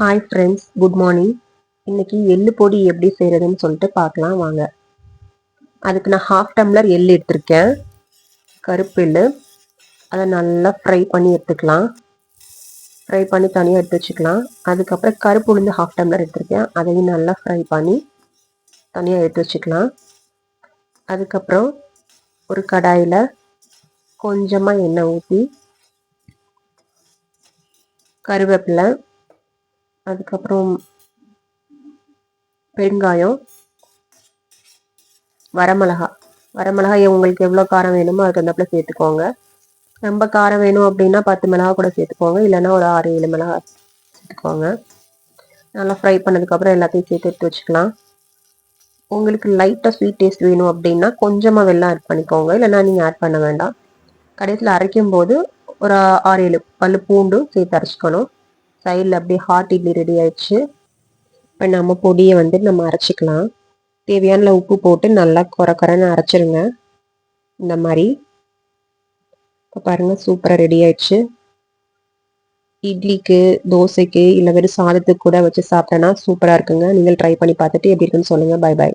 Hi friends good morning இன்றைக்கி எள்ளு பொடி எப்படி செய்கிறதுன்னு சொல்லிட்டு பார்க்கலாம் வாங்க. அதுக்கு நான் ஹாஃப் டம்ளர் எள் எடுத்திருக்கேன். கருப்பெள்ளு அதை நல்லா ஃப்ரை பண்ணி எடுத்துக்கலாம். ஃப்ரை பண்ணி தனியாக எடுத்து வச்சுக்கலாம். அதுக்கப்புறம் கருப்பு உளுந்து ஹாஃப் டம்ளர் எடுத்திருக்கேன். அதையும் நல்லா ஃப்ரை பண்ணி தனியாக எடுத்து வச்சுக்கலாம். அதுக்கப்புறம் ஒரு கடாயில் கொஞ்சமாக எண்ணெய் ஊற்றி கருவேப்பிலை அதுக்கப்புறம் பெருங்காயம் வரமிளகா. வரமிளகாய் உங்களுக்கு எவ்வளோ காரம் வேணுமோ அதுக்கு தகுந்தாப்புல சேர்த்துக்கோங்க. ரொம்ப காரம் வேணும் அப்படின்னா பத்து மிளகா கூட சேர்த்துக்கோங்க. இல்லைன்னா ஒரு ஆறு ஏழு மிளகா சேர்த்துக்கோங்க. நல்லா ஃப்ரை பண்ணதுக்கப்புறம் எல்லாத்தையும் சேர்த்து எடுத்து வச்சுக்கலாம். உங்களுக்கு லைட்டாக ஸ்வீட் டேஸ்ட் வேணும் அப்படின்னா கொஞ்சமாக வெள்ளம் ஆட் பண்ணிக்கோங்க. இல்லைன்னா நீங்கள் ஆட் பண்ண வேண்டாம். கடைசியில் அரைக்கும் போது ஒரு ஆறு ஏழு பல்லு பூண்டும் சேர்த்து அரைச்சிக்கணும். சைடில் அப்படியே ஹாட் இட்லி ரெடி ஆயிடுச்சு. இப்போ நம்ம பொடியை வந்து நம்ம அரைச்சிக்கலாம். தேவையான உப்பு போட்டு நல்லா குறை குறைன்னு அரைச்சிருங்க. இந்த மாதிரி. இப்போ பாருங்கள் சூப்பராக ரெடி ஆயிடுச்சு. இட்லிக்கு தோசைக்கு இல்லை வெறும் சாதத்துக்கு கூட வச்சு சாப்பிட்டேன்னா சூப்பராக இருக்குங்க. நீங்கள் ட்ரை பண்ணி பார்த்துட்டு எப்படி இருக்குன்னு சொல்லுங்கள் பை பாய்